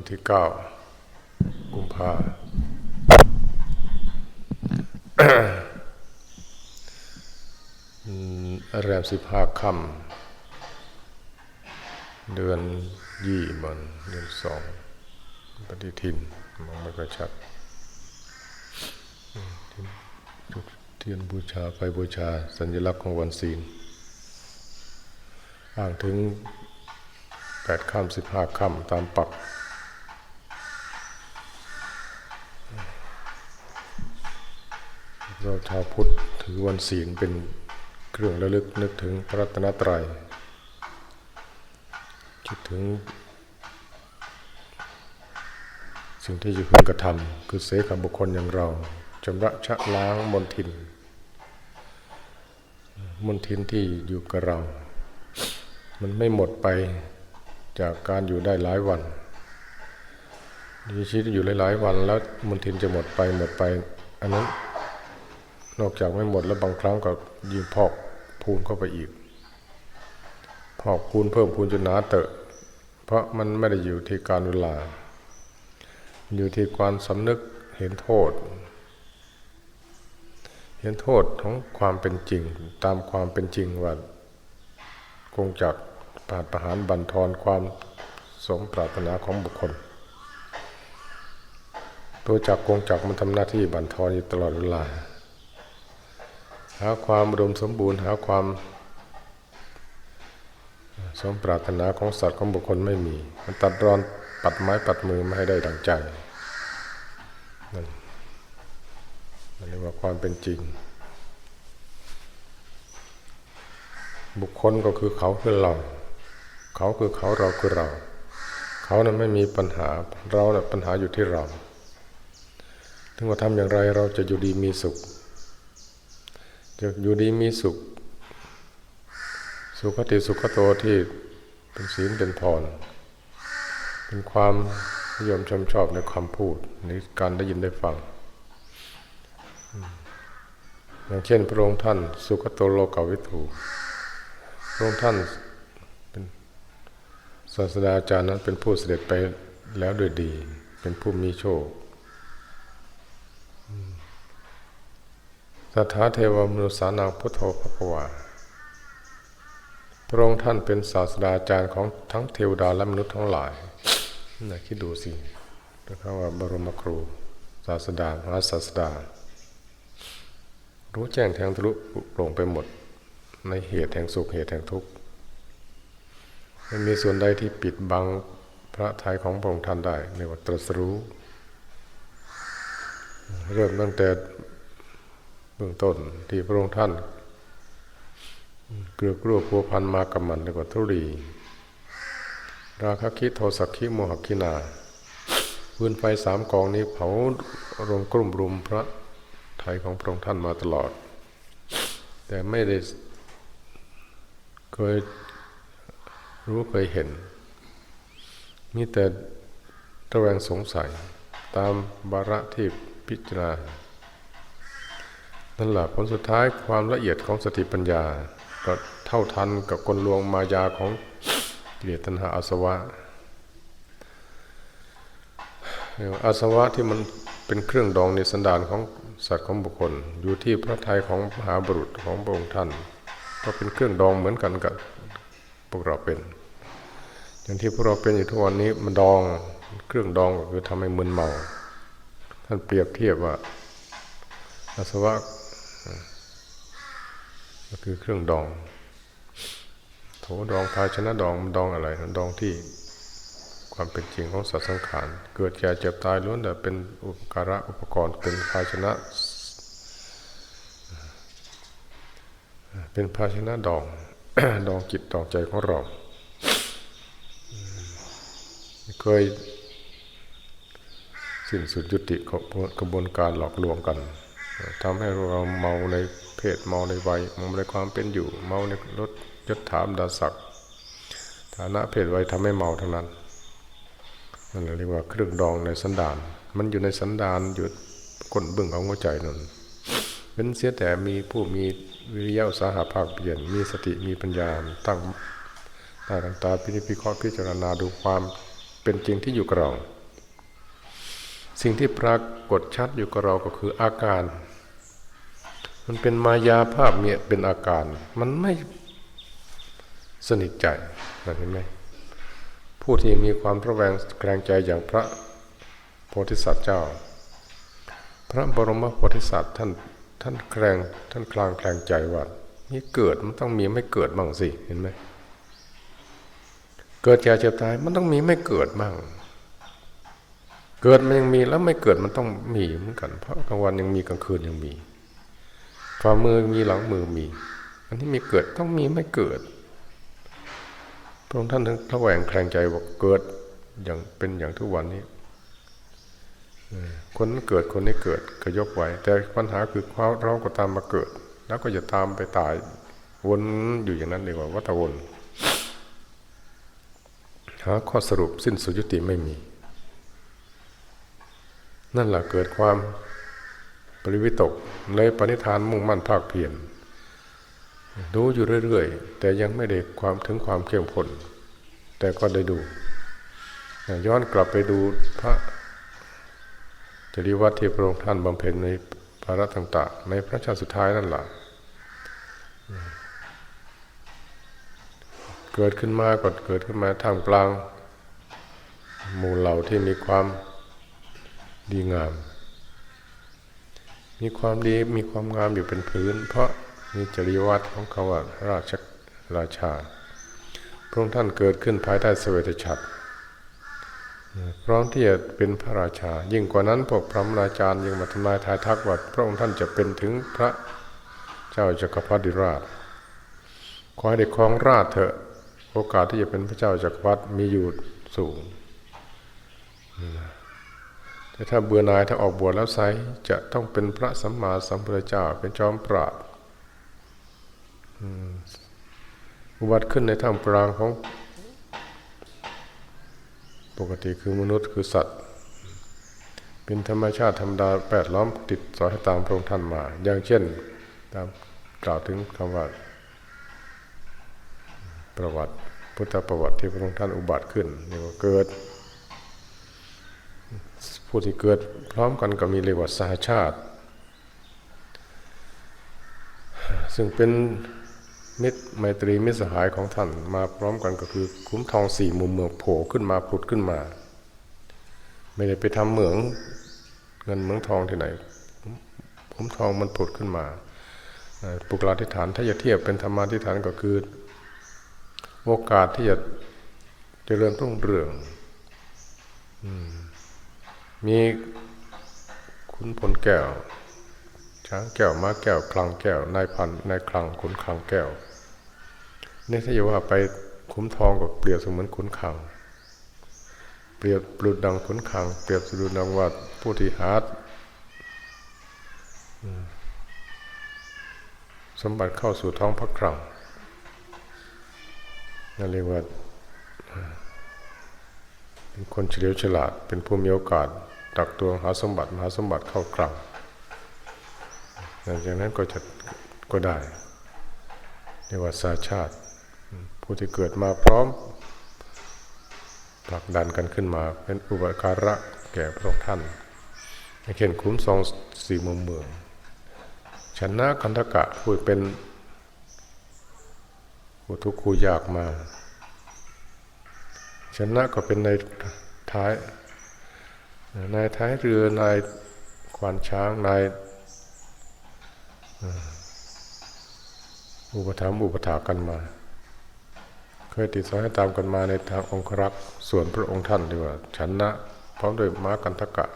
วันที่เก้ากุมภาอืมแรมสิบห้าค่ำเดือนยี่มันเดือนสองปฏิทินมองไม่ค่อยชัดจุดเทียนบูชาไฟบูชา สัญลักษณ์ของวันศีลอ้างถึงแปดค่ำสิบห้าค่ำตามปัก เรา ชาวพุทธถือวันศีลเป็นเครื่องระลึกนึกถึงพระรัตนตรัยคิดถึง สิ่งที่จะพึงกระทำคือเสกบุคคลอย่างเราชำระชะล้างมนทิน มนทินที่อยู่กับเรา มันไม่หมดไปจากการอยู่ได้หลายวันมีชีวิตอยู่หลายๆวันแล้วมนทินจะหมดไปหมดไป อันนั้น นอกจากไม่หมดแล้วบางครั้งก็ยิ่งพอกพูนเข้าไปอีก พอกพูนเพิ่มพูนจนหนาเตอะเพราะมันไม่ได้อยู่ที่การเวลา อยู่ที่ความสำนึกเห็นโทษ เห็นโทษของความเป็นจริงตามความเป็นจริงว่าคงจักปาดประหารบันทอนความสมปรารถนาของบุคคล ตัวจักรกงจักรมันทำหน้าที่บันทอนอยู่ตลอดเวลา หาความอุดมสมบูรณ์ หาความสมปรารถนาของสัตว์ของบุคคลไม่มี มันตัดรอนปัดไม้ปัดมือไม่ให้ได้ดังใจนั่นเรียกว่าความเป็นจริง บุคคลก็คือเขาคือเรา เขาคือเขาเราคือเรา เขานั้นไม่มีปัญหาเราน่ะปัญหาอยู่ที่เรา ถึงว่าทำอย่างไรเราจะอยู่ดีมีสุข จะอยู่ดีมีสุข สุขติสุขโตที่เป็นศีลเป็นพร เป็นความนิยมชมชอบในคำพูดในการได้ยินได้ฟัง อย่างเช่นพระองค์ท่านสุขโตโลกาวิถูพระองค์ท่านเป็นศาสดาจารย์นั้นเป็นผู้เสด็จไปแล้วโดยดี เป็นผู้มีโชค สัทธาเทวมนุสานังพุทโธภควาพระองค์ท่านเป็นศาสดาจารย์ของทั้งเทวดาและมนุษย์ทั้งหลายน่าคิดดูสินะครับว่าบรมครู ศาสดามหาศาสดา รู้แจ้งแทงทะลุโปร่งไปหมด ในเหตุแห่งสุขเหตุแห่งทุกข์ไม่มีส่วนใดที่ปิดบังพระทัยของพระองค์ท่านได้ในวัตรสรู้ เริ่มตั้งแต่ เบื้องต้นที่พระองค์ท่าน เกลือกลัวพัวพันมากับมันในกว่าทุรีราคะคิโทสักคิโมหคินาพื้นไฟสามกองนี้เผาลงกลุ่มรุมพระไทยของพระองค์ท่านมาตลอด แต่ไม่ได้เคยรู้เคยเห็น มีแต่ระแวงสงสัยตามบาระที่พิจารณา นั่นแหละผลสุดท้ายความละเอียดของสติปัญญา ก็เท่าทันกับกลลวงมายาของกิเลสตัณหาอาสวะอาสวะที่มันเป็นเครื่องดองในสันดานของสัตว์ของบุคคล อยู่ที่พระทัยของมหาบุรุษของพระองค์ท่าน ก็เป็นเครื่องดองเหมือนกันกับพวกเราเป็นอย่างที่พวกเราเป็นอยู่ทุกวันนี้มันดองเครื่องดองก็คือทำให้มึนเมา ท่านเปรียบเทียบว่าอาสวะ ก็คือเครื่องดอง โถดองภาชนะดองมันดองอะไรมันดองที่ความเป็นจริงของสัตว์สังขาร เกิดแก่เจ็บตายล้วนแต่เป็นอุปการะอุปกรณ์เป็นภาชนะ เป็นภาชนะดอง ดองจิตดองใจของเรา เคยสิ้นสุดยุติของกระบวนการหลอกลวงกัน ทำให้เราเมาในเพศเมาในวัยเมาในความเป็นอยู่ เมาในรถยศถามดาศักดิ์ฐานะเพศวัยทำให้เมาทั้งนั้นนั่นเรียกว่าเครื่องดองในสันดาน มันอยู่ในสันดานอยู่ก้นบึ้งของหัวใจนั่นเป็นเสียแต่มีผู้มีวิริยะอุตสาหะภาคเปลี่ยน มีสติมีปัญญาตั้งตาตั้งตาพินิจพิเคราะห์พิจารณาดูความเป็นจริงที่อยู่กับเรา สิ่งที่ปรากฏชัดอยู่กับเราก็คืออาการ มันเป็นมายาภาพเมียเป็นอาการ มันไม่สนิทใจเห็นไหมผู้ที่มีความระแวงแกรงใจอย่างพระโพธิสัตว์เจ้า พระบรมโพธิสัตว์ท่านท่านแกรงท่านคลางแกรงใจว่านี่เกิดมันต้องมีไม่เกิดบ้างสิเห็นไหมเกิดแก่เจ็บตายมันต้องมีไม่เกิดบ้าง เกิดมันยังมีแล้วไม่เกิดมันต้องมีเหมือนกัน เพราะกลางวันยังมีกลางคืนยังมี ฝ่ามือมีหลังมือมี อันนี้มีเกิดต้องมีไม่เกิด พระองค์ท่านถึงระแวงแคลงใจว่าเกิดอย่างเป็นอย่างทุกวันนี้คนนั้นเกิดคนนี้เกิดก็ยกไว้ แต่ปัญหาคือเราก็ตามมาเกิด แล้วก็จะตามไปตายวนอยู่อย่างนั้นดีกว่าวัฏวนหาข้อสรุปสิ้นสุดยุติไม่มี นั่นแหละเกิดความ ริวิตกเลยปณิธานมุ่งมั่นภาคเพียรดูอยู่เรื่อยๆ แต่ยังไม่ได้ความถึงความเข้มข้นแต่ก็ได้ดู ย้อนกลับไปดูพระจริวัตที่พระองค์ท่านบำเพ็ญในภาระต่างๆ ในพระชาติสุดท้ายนั่นแหละเกิดขึ้นมาก็เกิดขึ้นมาท่ามกลาง หมู่เหล่าที่มีความดีงาม มีความดีมีความงามอยู่เป็นพื้น เพราะมีจริยวัตรของเขาว่าราชราชา พระองค์ท่านเกิดขึ้นภายใต้สเวตฉัตรพร้อมที่จะเป็นพระราชา ยิ่งกว่านั้นพวกพระมราจารย์ยังมาทำนายทายทักว่าพระองค์ท่านจะเป็นถึงพระเจ้าจักรพรรดิราชขอให้ได้ครองราชเถอะโอกาสที่จะเป็นพระเจ้าจักรพรรดิมีอยู่สูง แต่ถ้าเบื่อหน่ายถ้าออกบวชแล้วไซจะต้องเป็นพระสัมมาสัมพุทธเจ้าเป็นจอมปราดอุบัติขึ้นในท่ามกลางของปกติคือมนุษย์คือสัตว์ เป็นธรรมชาติธรรมดาแปดล้อมติดสอยตามพระองค์ท่านมา อย่างเช่นตามกล่าวถึงคำว่า ประวัติพุทธประวัติที่พระองค์ท่านอุบัติขึ้นนี่ว่าเกิด ผู้ที่เกิดพร้อมกันก็มีเรียกว่าสหชาติ ซึ่งเป็นมิตรไมตรีมิตรสหายของท่านมาพร้อมกันก็คือคุ้มทองสี่มุมเมืองโผล่ขึ้นมาผุดขึ้นมา ไม่ได้ไปทำเหมืองเงินเมืองทองที่ไหนคุ้มทองมันผุดขึ้นมาปุกลาธิฐานถ้าจะเทียบเป็นธรรมาธิฐานก็คือ โอกาสที่จะเจริญรุ่งเรืองมี มีขุนพลแก้ว ช้างแก้วม้าแก้ว คลังแก้ว นายพันนายคลังขุนคลังแก้วนี่ถ้าจะว่าไปคุ้มทองกับเปรียบเสมือนขุนขัง เปรียบปลุดดังขุนขัง เปรียบสดุดังว่าผู้ที่หาสมบัติเข้าสู่ท้องพระครังนั่นเรียกว่าเป็นคนเฉลียวฉลาดเป็นผู้มีโอกาส ตักตัวหาสมบัติหาสมบัติเข้าครังอย่างนั้นก็จะก็ได้เรียกว่าสาชาติ ผู้ที่เกิดมาพร้อมผลักดันกันขึ้นมาเป็นอุปการะแก่พระองค์ท่านเช่นคุ้มทรงสี่มุมเมือง ชนะคันธกะผู้เป็นผู้ทุกข์ยากมา ชนะก็เป็นในท้าย นายท้ายเรือนายควานช้างนายอุปถัมภ์อุปถากันมา เคยติดสอยตามกันมาในทางองครักษ์ส่วนพระองค์ท่านดีกว่าฉันนะพร้อมด้วยม้ากันทกะ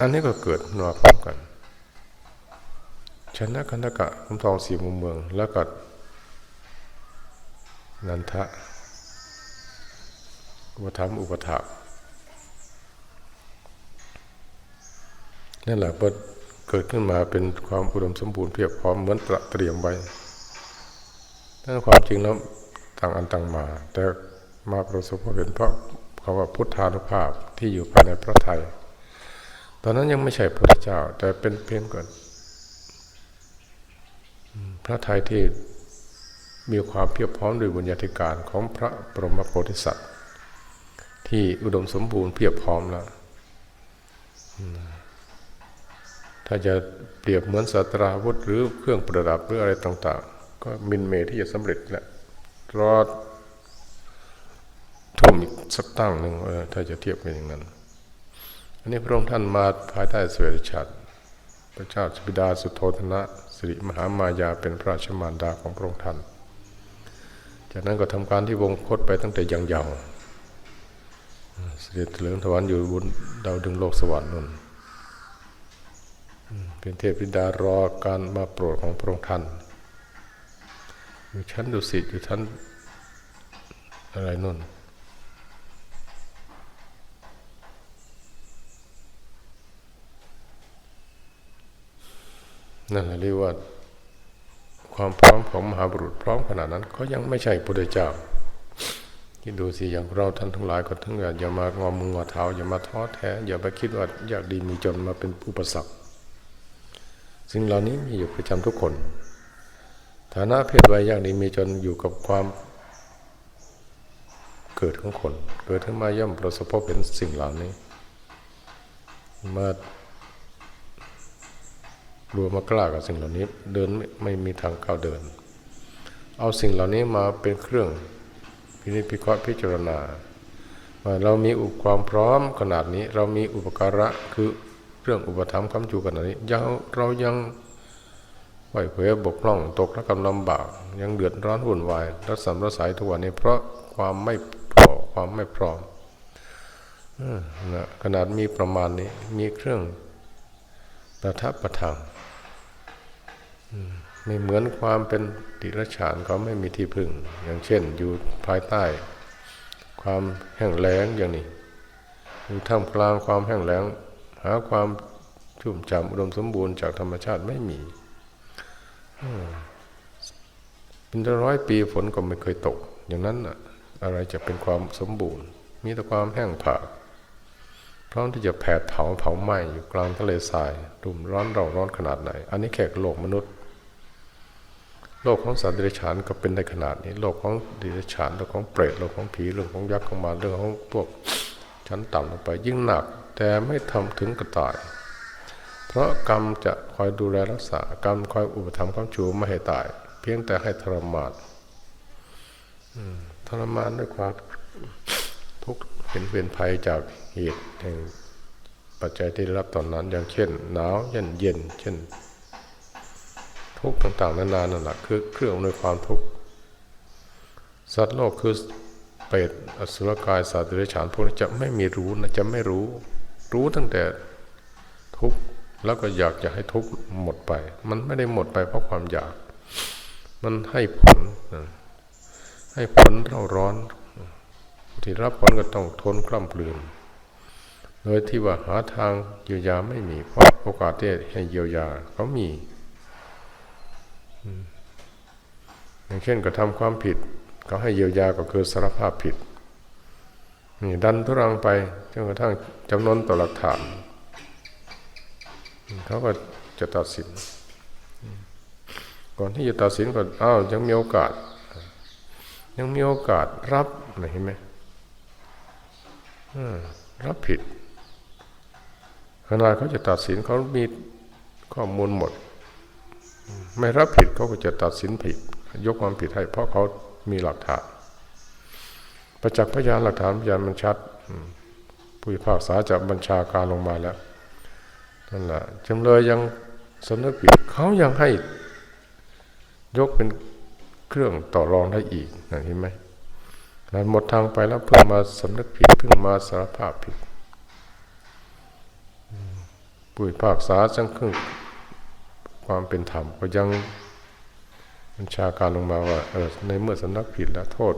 อันนี้ก็เกิดนัวพร้อมกันฉันนะกันทกะคุ้มทองสีมุมเมือง แล้วก็นันทะอุปธรรมอุปถานั่ นแหละเกิดขึ้นมาเป็นความอุดมสมบูรณ์เพียบพร้อมเหมือนตระเตรียมไว้ถ้าความจริงแล้วต่างอันต่างมา แต่มาประสบพบเห็นเพราะคำว่าพุทธานุภาพที่อยู่ภายในพระไทย ตอนนั้นยังไม่ใช่พระเจ้า แต่เป็นเพียงก่อนพระไทยที่มีความเพียบพร้อมด้วยบุญญาธิการของพระบรมโพธิสัตว์ ที่อุดมสมบูรณ์เพียบพร้อมแล้ว ถ้าจะเปรียบเหมือนสตราวุธ หรือเครื่องประดับหรืออะไรต่างๆ ก็มินเมที่จะสำเร็จแหละรอดทุ่มสักตั้งหนึ่งถ้าจะเทียบกันอย่างนั้น อันนี้พระองค์ท่านมาภายใต้เสวยชัดพระเจ้าสุบิดาสุโธธนะสิริมหามายาเป็นพระราชมารดาของพระองค์ท่าน จากนั้นก็ทำการที่วงคตไปตั้งแต่ยังเยาว์เสด็จเถลิงถวันอยู่บนดาวดึงโลกสวรรค์นั่น เป็นเทพธิดารอการมาโปรดของพระองค์ท่านอยู่ชั้นดุสิตอยู่ชั้นอะไรนั่นนั่นแหละเรียกว่าความพร้อมของมหาบุรุษพร้อมขนาดนั้น ก็ยังไม่ใช่พุทธเจ้าคิดดูสิอย่างเราท่านทั้งหลายก็ทั้งอย่ามางอมืองอเท้าอย่ามาท้อแท้ อย่าไปคิดว่าอยากดีมีจนมาเป็นอุประสรรค สิ่งเหล่านี้มีอยู่ประจำทุกคน ฐานะเพศวัยยากดีมีจนอยู่กับความเกิดของคน เกิดขึ้นมาย่อมประสบพบเห็นสิ่งเหล่านี้มารวมมากล้ากับสิ่งเหล่านี้ เดินไม่ไม่มีทางก้าวเดิน เอาสิ่งเหล่านี้มาเป็นเครื่องพินิจพิเคราะห์พิจารณาว่าเรามีอุปความพร้อมขนาดนี้ เรามีอุปการะคือ รื่องอุปธรรมคำจูขนนี้ยังเรายังไหวเผยบกพร่องตกระกำลำบาก ยังเดือดร้อนวุ่นวายรัศมรสายทุกวันนี้ เพราะความไม่พอความไม่พร้อมนะขนาดมีประมาณนี้ มีเครื่องประทับประทังไม่เหมือนความเป็นดิรฉานเขาไม่มีที่พึ่ง อย่างเช่น อยู่ภายใต้ ความแห้งแล้งอย่างนี้อยู่ท่ามกลางความแห้งแล้ง หาความชุ่มฉ่ำอุดมสมบูรณ์จากธรรมชาติไม่มีเป็นร้อยปีฝนก็ไม่เคยตก อย่างนั้นอะอะไรจะเป็นความสมบูรณ์ มีแต่ความแห้งผากพร้อมที่จะแผดเผาเผาไหม้อยู่กลางทะเลทรายรุ่มร้อนเราร้อนขนาดไหน อันนี้แขกโลกมนุษย์ โลกของสัตว์เดรัจฉานก็เป็นในขนาดนี้ โลกของเดรัจฉานโลกของเปรตโลกของผีเรื่องของยักษ์ของมารเรื่องของพวกชั้นต่ำลงไปยิ่งหนัก แต่ไม่ทำถึงกระต่าย เพราะกรรมจะคอยดูแลรักษากรรมคอยอุปถัมภ์ความชูไม่ให้ตาย เพียงแต่ให้ทรมานทรมานด้วยความทุกข์เป็นเวรภัยจากเหตุแห่งปัจจัยที่รับตอนนั้น อย่างเช่น หนาวเย็นเย็น เช่น ทุกข์ต่างๆนานานั่นแหละคือเครื่องอำนวยความทุกข์สัตว์โลกคือเปรตอสุรกายสัตว์เดรัจฉานพวกนี้จะไม่มีรู้นะจะไม่รู้ รู้ตั้งแต่ทุกข์แล้วก็อยากจะให้ทุกข์หมดไป มันไม่ได้หมดไปเพราะความอยาก มันให้ผลให้ผลเร่าร้อนที่รับผลก็ต้องทนกล้ำปลืนโดยที่ว่าหาทางเยียวยาไม่มี เพราะโอกาสที่ให้เยียวยาเขามีอย่างเช่นกระทำความผิดเขาให้เยียวยาก็คือสารภาพผิด นี่ดันทุรังไปจนกระทั่งจำนวนต่อหลักฐาน เขาก็จะตัดสิน ก่อนที่จะตัดสินก็อ้าวยังมีโอกาส ยังมีโอกาสรับเห็นไหมรับผิดขณะเขาจะตัดสินเขามีข้อมูลหมด ไม่รับผิดเขาก็จะตัดสินผิด ยกความผิดให้เพราะเขามีหลักฐาน ประจักษ์พยานหลักฐานพยานมันชัดผู้พิพากษาจะบัญชาการลงมาแล้วนั่นแหละจำเลยยังสำนึกผิดเขายังให้ยกเป็นเครื่องต่อรองได้อีกเห็นไหมนั้นหมดทางไปแล้วเพิ่งมาสำนึกผิดเพิ่งมาสารภาพผิดผู้พิพากษาจังครึ่งความเป็นธรรมก็ยังบัญชาการลงมาว่าเออในเมื่อสำนักผิดแล้วโทษ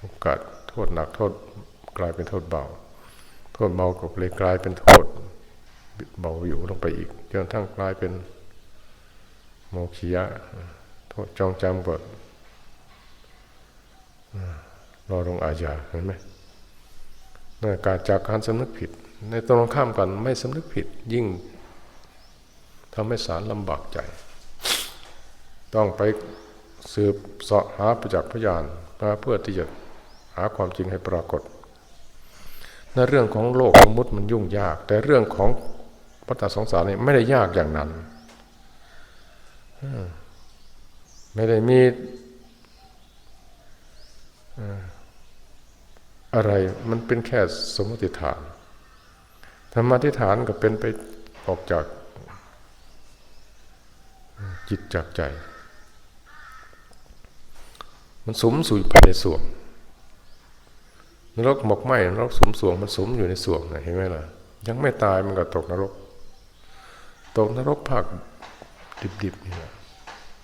โอกาสโทษหนักโทษกลายเป็นโทษเบา โทษเบาก็เลยกลายเป็นโทษเบาอยู่ลงไปอีกจนทั้งกลายเป็นโมขียะโทษจองจำก็รอลงอาญาเห็นไหมการจากการสำนึกผิด ในตรงข้ามกันไม่สำนึกผิดยิ่งทำให้สารลำบากใจ ต้องไปสืบสาะหาประจักษ์พยานมาเพื่อที่จะาความจริงให้ปรากฏในเรื่องของโลกสมมติมันยุ่งยาก แต่เรื่องของวัฏสงสารนี่ไม่ได้ยากอย่างนั้นไม่ได้มีอะไรมันเป็นแค่สมมติฐาน ธรรมติฐานก็เป็นไปออกจากจิตจากใจ มันสมสู่ภายในส่วง นรกหมกไหมนรกสมสวงมันสมอยู่ในสวงนะเห็นไหมล่ะ ยังไม่ตายมันก็ตกนรก ตกนรกภาคดิบๆนี่แหละ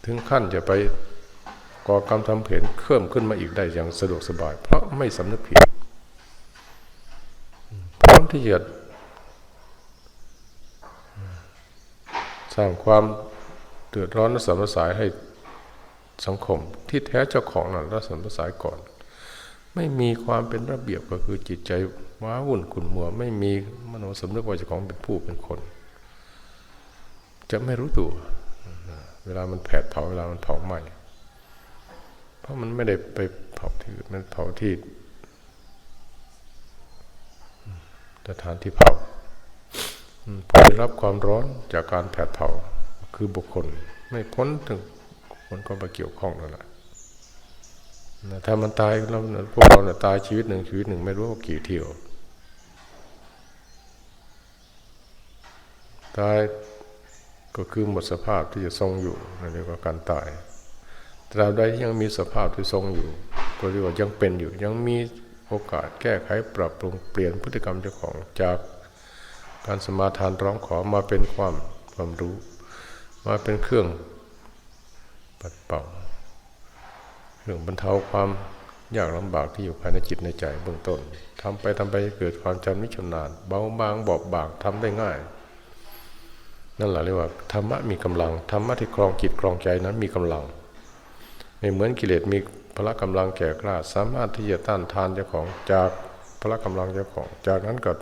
ถึงขั้นจะไปก่อกรรมทำเพ็นเคลื่อนขึ้นมาอีกได้อย่างสะดวกสบาย เพราะไม่สำนึกผิดพร้อมที่จะสร้างความเดือดร้อนและสัมสายให้สังคม ที่แท้เจ้าของนั้นรัสัมสายก่อน ไม่มีความเป็นระเบียบก็คือจิตใจว้าวุ่นขุ่นมัว ไม่มีมโนสำนึกว่าเจ้าของเป็นผู้เป็นคน จะไม่รู้ตัว เวลามันแผดเผาเวลามันเผาไหม้เพราะมันไม่ได้ไปเผาที่มันเผาที่สถานที่เผาผลรับความร้อนจากการแผดเผาคือบุคคล ไม่พ้นถึงคนก็มาเกี่ยวข้องนั่นแหละ ถ้ามันตายเราพวกเราเนี่ยตายชีวิตหนึ่งชีวิตหนึ่งไม่รู้ว่ากี่เที่ยว ตายก็คือหมดสภาพที่จะทรงอยู่นั่นเรียกว่าการตายตราบใดที่ยังมีสภาพที่ทรงอยู่ ก็เรียกว่ายังเป็นอยู่ ยังมีโอกาสแก้ไขปรับปรุงเปลี่ยนพฤติกรรมเจ้าของจากการสมาทานร้องขอมาเป็นความความรู้ มาเป็นเครื่องปัดเป่า เรื่องบรรเทาความยากลำบากที่อยู่ภายในจิตในใจเบื้องต้นทำไปทำไปเกิดความจำนิชำนาญเบาบางบอบบางทำได้ง่าย นั่นแหละเรียกว่าธรรมะมีกำลังธรรมะที่ครองจิตครองใจนั้นมีกำลังไม่เหมือนกิเลสมีพละกำลังแก่กล้าสามารถที่จะต้านทานเจ้าของจากพละกำลังเจ้าของ จากนั้นก็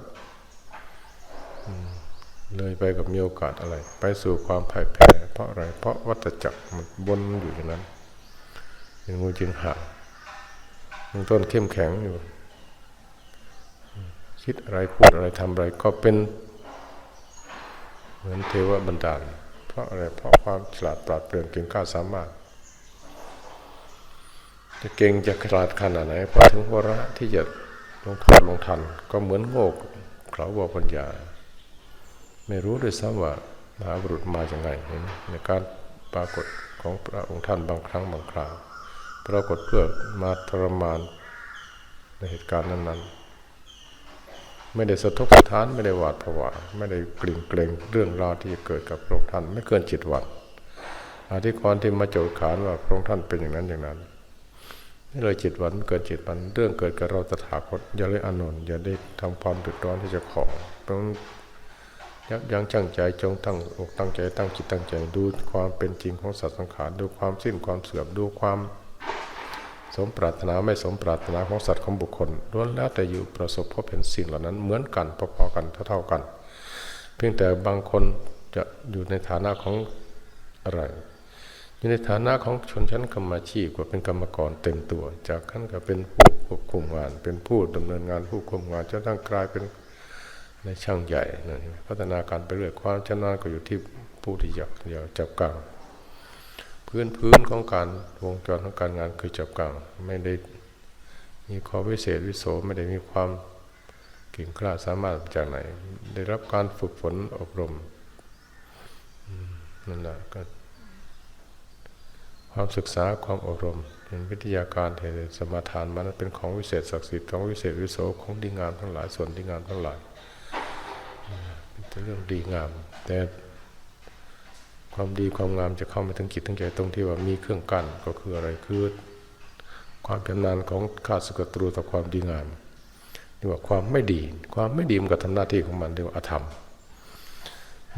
เลยไปกับมีโอกาสอะไร ไปสู่ความพ่ายแพ้เพราะอะไรเพราะวัฏจักรมันบนอยู่อย่างนั้น เป็นงูจึงห่างต้นเข้มแข็งอยู่ คิดอะไรพูดอะไรทำอะไรก็เป็นเหมือนเทวบันดาล เพราะอะไรเพราะความฉลาดปราดเปรื่องเก่งกล้าสามารถ จะเก่งจะฉลาดขนาดไหนพอถึงวาระที่จะลงโทษลงทัน ก็เหมือนโง่เขาว่าปัญญา ไม่รู้ด้วยซ้ำว่ามหาบุรุษมาจากไงในการปรากฏของพระองค์ท่านบางครั้งบางคราว ปรากฏเพื่อมาทรมานในเหตุการณ์นั้น ๆ ไม่ได้สะทกสะท้านไม่ได้หวาดผวาไม่ได้กลิ่งเกรงเรื่องราวที่จะเกิดกับพระองค์ท่านไม่เกินจิตวันอธิกรที่มาโจดขานว่าพระองค์ท่านเป็นอย่างนั้นอย่างนั้นนี่เลยจิตวันเกิดจิตวันเรื่องเกิดกับเราตถาคตอย่าเลยอานนท์อย่าได้ทำความเดือดร้อนที่จะขอต้องยับยั้งจังใจจงตั้งอกตั้งใจตั้งจิตตั้งใจดูความเป็นจริงของสัตว์สังขารดูความสิ้นความเสื่อมดูความ สมปรารถนาไม่สมปรารถนาของสัตว์ของบุคคลล้วนแล้วแต่อยู่ประสบพบเห็นสิ่งเหล่านั้นเหมือนกันพอๆกันเท่าๆกัน เพียงแต่บางคนจะอยู่ในฐานะของอะไรอยู่ในฐานะของชนชั้นกรรมชีพก็เป็นกรรมกรเต็มตัว จากขั้นก็เป็นผู้ควบคุมงาน เป็นผู้ดำเนินงานผู้ควบคุมงานจนตั้งกลายเป็นในช่างใหญ่นะพัฒนาการไปเรื่อยความชำนาญก็อยู่ที่ผู้ที่อยากอยากจับกลาง พื้นพื้นของการวงจรของการงานคือจับกลางไม่ได้มีความวิเศษวิโสไม่ได้มีความเก่งกล้าสามารถจากไหน ได้รับการฝึกฝนอบรมนั่นแหละก็ความศึกษาความอบรมเป็นวิทยาการเทสมาทานมันเป็นของวิเศษศักดิ์สิทธิ์ของวิเศษวิโสของดีงามทั้งหลายส่วนดีงามทั้งหลายเป็นเรื่องดีงาม แต่ ความดีความงามจะเข้ามาถึงจิตทั้งใจตรงที่ว่ามีเครื่องกั้นก็คืออะไรคือความชำนาญของข้าศึกตรูต่อความดีงามนี่ว่าความไม่ดี ความไม่ดีมันก็ทำหน้าที่ของมันเรียกว่าอธรรม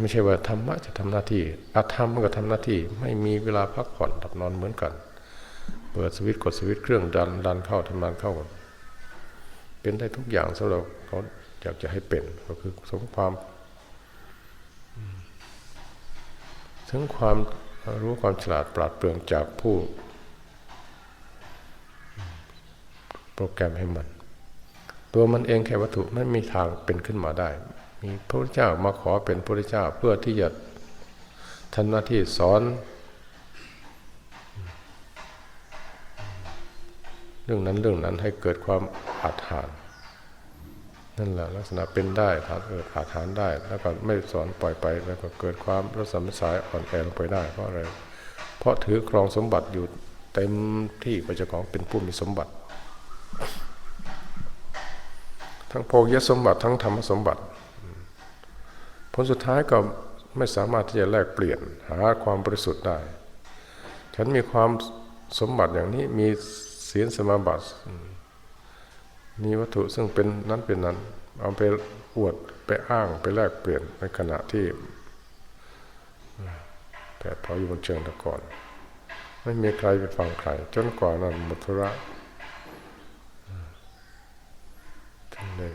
ไม่ใช่ว่าธรรมะจะทำหน้าที่อธรรมมันก็ทำหน้าที่ ไม่มีเวลาพักผ่อนหลับนอนเหมือนกัน เปิดสวิตช์กดสวิตช์เครื่องดันดันเข้าทำงานเข้า เป็นได้ทุกอย่างสำหรับเขาอยากจะให้เป็นก็คือสมความ ถึงความรู้ความฉลาดปราดเปรื่อง จากผู้ โปรแกรมให้มัน ตัวมันเองแค่วัตถุไม่มีทางเป็นขึ้นมาได้ มีพระพุทธเจ้ามาขอเป็นพระพุทธเจ้าเพื่อที่จะทำหน้าที่สอนเรื่องนั้นเรื่องนั้นให้เกิดความอาถรร นั่นแหละลักษณะเป็นได้ฐานเกิดอาถรรพ์ได้ แล้วก็ไม่สอนปล่อยไปแล้วก็เกิดความรัศมีสายอ่อนแอลงไปได้ เพราะอะไรเพราะถือครองสมบัติอยู่เต็มที่ป็นเจ้าของเป็นผู้มีสมบัติ ทั้งโภคยสมบัติทั้งธรรมสมบัติ ผลสุดท้ายก็ไม่สามารถที่จะแลกเปลี่ยนหาความบริสุทธิ์ได้ ฉันมีความสมบัติอย่างนี้มีศีลสมาบัติ มีวัตถุซึ่งเป็นนั้นเป็นนั้น เอาไปอวดไปอ้างไปแลกเปลี่ยนในขณะที่แผดเผาอยู่บนเชิงตะกอนไม่มีใครไปฟังใครจนกว่านั้นหมดธุระถึงได้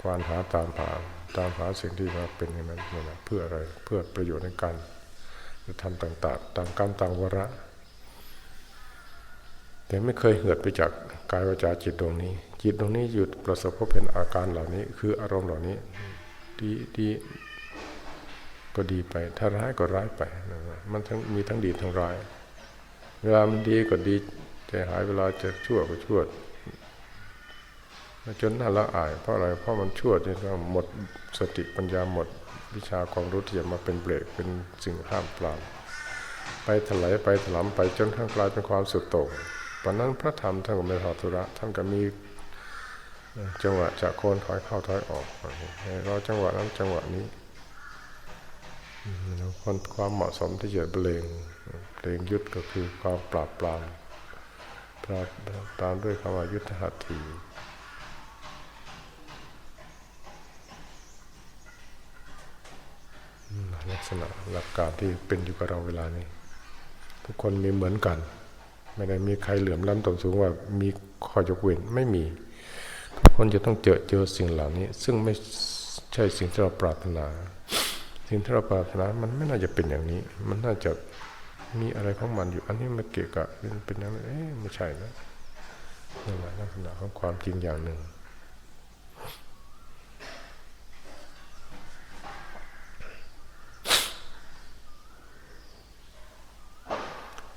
ควานหาตามหาตามหาสิ่งที่มาเป็นอย่างนั้นนี่นะเพื่ออะไรเพื่อประโยชน์ในการจะทำต่าง ๆ ตางกรรมต่างวาระ แต่ไม่เคยเหือดไปจากกายวาจาจิตดวงนี้ จิตดวงนี้หยุดประสบพบเป็นอาการเหล่านี้ คืออารมณ์เหล่านี้ดีดีก็ดีไป ถ้าร้ายก็ร้ายไป มันทั้งมีทั้งดีทั้งร้าย เวลามันดีก็ดีแต่หายเวลาจะชั่วก็ชั่วจนน่าละอาย เพราะอะไร เพราะมันชั่วจนหมดสติปัญญาหมดวิชาความรู้ที่จะมาเป็นเบรกเป็นสิ่งห้ามปรามไปถลายไปถลำไปจนทั้งกลายเป็นความสุดโต่ง ตอนนั้นพระธรรมท่านก็ไม่ทอดทุระ ท่านก็มีจังหวะจะโคนถอยเข้าถอยออกเราจังหวะนั้นจังหวะนี้คนความเหมาะสมที่จะเบลงเพลงยุทธก็คือความปราบปรามปราบปรามด้วยคำว่ายุทธหัตถีลักษณะหลักการที่เป็นอยู่กับเราเวลานี้ ทุกคนมีเหมือนกัน ไม่ได้มีใครเหลื่อมล้ำต่ำสูงว่ามีข้อยกเว้นไม่มี ทุกคนจะต้องเจอเจอสิ่งเหล่านี้ ซึ่งไม่ใช่สิ่งที่เราปรารถนา สิ่งที่เราปรารถนามันไม่น่าจะเป็นอย่างนี้ มันน่าจะมีอะไรของมันอยู่ อันนี้มันเกะกะเป็นอย่างนั้นเอ๊ะไม่ใช่นะนั่นแหละลักษณะของความจริงอย่างหนึ่ง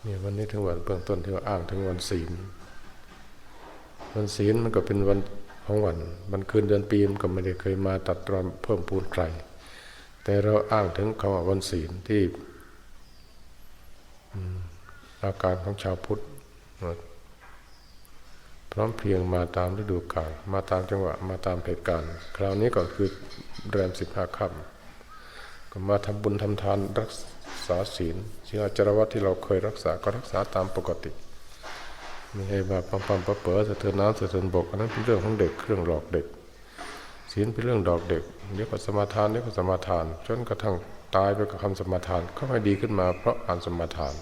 เนี่ยวันนี้ถึงวันเบื้องต้นที่ว่าอ้างถึงวันศีล วันศีลมันก็เป็นวันของวันวันคืนเดือนปีมันก็ไม่ได้เคยมาตัดรอนเพิ่มปูนใคร แต่เราอ้างถึงคำว่าวันศีลที่อาการของชาวพุทธพร้อมเพียงมาตามฤดูกาลมาตามจังหวะมาตามเหตุการณ์ คราวนี้ก็คือแรมสิบห้าค่ำก็มาทำบุญทำทานรักษาศีลสิ่งอาจารวัตที่เราเคยรักษาก็รักษาตามปกติไม่ใช่ว่าปังปังปะเป๋อสะเทือนน้ำสะเทือนบกอันนั้นเป็นเรื่องของเด็กเครื่องหลอกเด็กศีลเป็นเรื่องดอกเด็กเดี๋ยวก็สมาทานเดี๋ยวก็สมาทาน จนกระทั่งตายไปกับคำสมาทานก็ไม่ดีขึ้นมา เพราะอ่านสมาทาน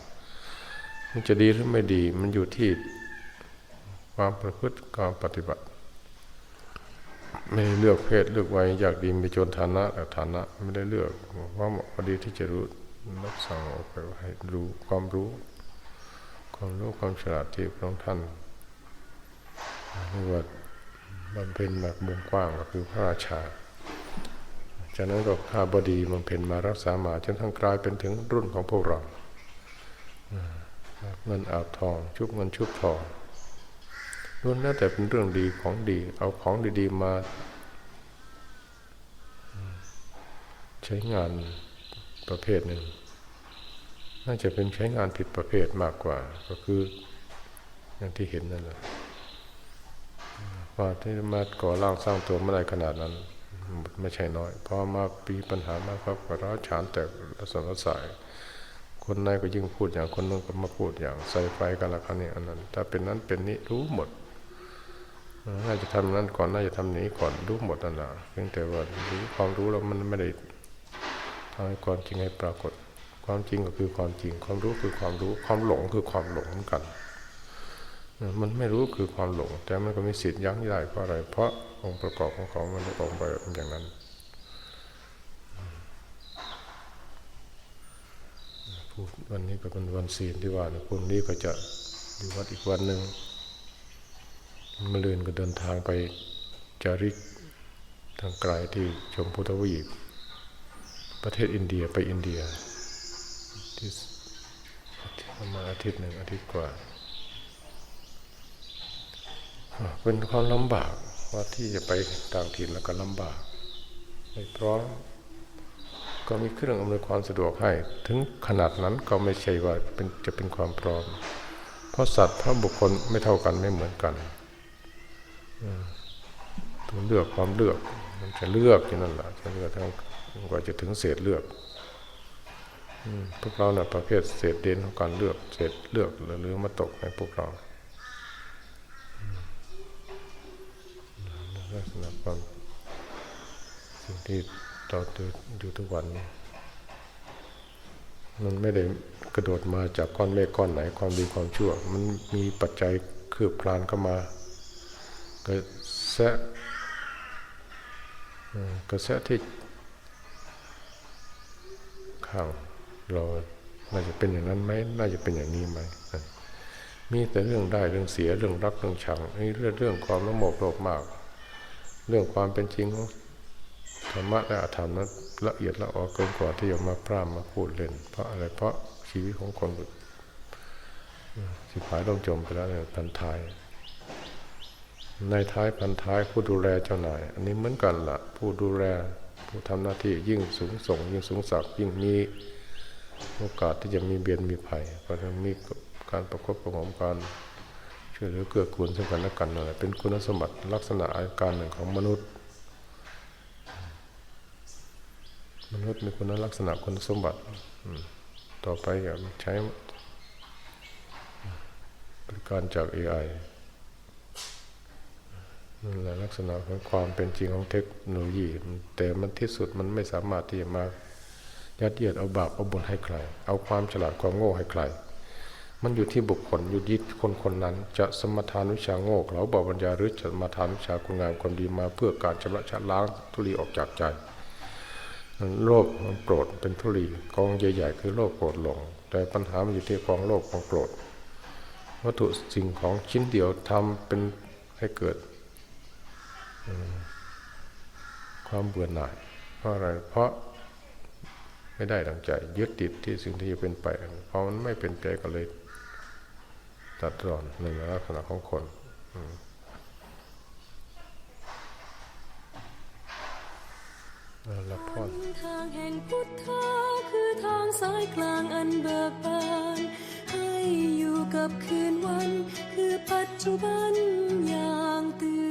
มันจะดีหรือไม่ดีมันอยู่ที่ความประพฤติความปฏิบัติ ไม่เลือกเพศเลือกวัยอยากดีมีจนฐานะแต่ฐานะไม่ได้เลือกว่าเหมาะพอดีที่จะรู้ รับสั่งออกไปให้รู้ความรู้ ความรู้ความฉลาดที่พระองค์ท่านเรียกว่าบำเพ็ญแบบมุมกว้างก็คือพระราชา จากนั้นก็ข้าบดีบำเพ็ญมารักษามาจนทั้งกลายเป็นถึงรุ่นของพวกเราเงินอาบทอง ชุบเงินชุบทองล้วนแล้วแต่เป็นเรื่องดีของดี เอาของดี ๆ มาใช้งาน ประเภทหนึ่ง น่าจะเป็นใช้งานผิดประเภทมากกว่า ก็คืออย่างที่เห็นนั่นแหละว่าที่มาก่อร่างสร้างตัวเมื่อไรขนาดนั้น ไม่ใช่น้อยพอมาปีปัญหามากครับก็ร้าฉานแต่ละสนสาย คนในก็ยิ่งพูดอย่างคนนึงก็มาพูดอย่างใส่ไฟกันละคันนี้อันนั้น ถ้าเป็นนั้นเป็นนี้รู้หมดน่าจะทำนั้นก่อนน่าจะทำนี้ก่อนรู้หมดนั่นแหละเพียงแต่ว่ารู้ความรู้แล้วมันไม่ได้ ทำให้ความจริงให้ปรากฏ ความจริงก็คือความจริง ความรู้คือความรู้ ความหลงคือความหลงเหมือนกัน มันไม่รู้คือความหลง แต่มันก็มีสิทธิ์ยั้งได้เพราะอะไร เพราะองค์ประกอบของของมันออกไปอย่างนั้น พูดวันนี้ก็เป็นวันศีลที่ว่าพรุ่งนี้ก็จะอยู่วัดอีกวันหนึ่งมะรืนก็เดินทางไปจาริกทางไกลที่ชมพุทธวีป ประเทศอินเดียไปอินเดียที่ประมาณอาทิตย์หนึ่งอาทิตย์กว่าเป็นความลำบากว่าที่จะไปต่างถิ่นแล้วก็ลำบากไม่พร้อมก็มีเครื่องอำนวยความสะดวกให้ ถึงขนาดนั้นก็ไม่ใช่ว่าเป็นจะเป็นความพร้อม เพราะสัตว์เพราะบุคคลไม่เท่ากันไม่เหมือนกันต้องเลือกความเลือก มันจะเลือกอย่างนั้นแหละจะเลือกทั้ง กว่าจะถึงเศษเลือกพวกเราเนี่ยประเภทเศษเด่นของการเลือกเศษเลือกหรือมาตกในพวกเราลักษณะความสิ่งที่เราดูดูทุกวันนี้มันไม่ได้กระโดดมาจากก้อนเมฆก้อนไหนความดีความชั่ว มันมีปัจจัยคืบคลานเข้ามากระแสกระแสที่ ข้าเราน่าจะเป็นอย่างนั้นไหมน่าจะเป็นอย่างนี้ไหมมีแต่เรื่องได้เรื่องเสียเรื่องรักเรื่องชังนี่เรื่องเรื่องความละโมบโลภมาก เรื่องความเป็นจริงของธรรมะและอธรรมนั้นละเอียดละออเกินกว่าที่จะมาพร่ำมาพูดเล่น เพราะอะไรเพราะชีวิตของคนสิบหายลงจมไปแล้วเนี่ยพันท้าย ในท้ายพันท้ายผู้ดูแลเจ้านาย อันนี้เหมือนกันละ่ะ ผู้ดูแล ผู้ทำหน้าที่ยิ่งสูงส่ง ยิ่งสูงสักดิ์ยิ่งมีโอกาสที่จะมีเบียนมีภัยเพราะฉะนั้นมีการประคบประหงมการช่วยเหลือเกื้อกูลซึ่งกันและกันนั่นเป็นคุณสมบัติลักษณะอาการหนึ่งของมนุษย์ มนุษย์มีคุณลักษณะคุณสมบัติต่อไปอย่าใช้บริการจาก AI นั่นแหละลักษณะของความเป็นจริงของเทคโนโลยีแต่มันที่สุดมันไม่สามารถที่จะมายัดเยียดเอาบาปเอาบุญให้ใคร เอาความฉลาดความโง่ให้ใคร มันอยู่ที่บุคคลอยู่ที่คนคนนั้น จะสมทานวิชาโง่เขาบอกปัญญาหรือจะสมทานวิชาคุณงามความดีมาเพื่อการชำระชะล้างทุลีออกจากใจโลภโกรธเป็นทุลีกองใหญ่ๆคือโลภโกรธหลง แต่ปัญหามันอยู่ที่กองโลภกองโกรธวัตถุสิ่งของชิ้นเดียวทำเป็นให้เกิด ความเบื่อหน่าย เพราะอะไร เพราะไม่ได้ดังใจ ยึดติดที่สิ่งที่จะเป็นไป เพอมันไม่เป็นไปก็เลยตัดรอนในลักษณะของคนละพรทางแห่งพุทธะคือทางสายกลางอันเบิกบานให้อยู่กับคืนวัน คือปัจจุบันอย่างตื่น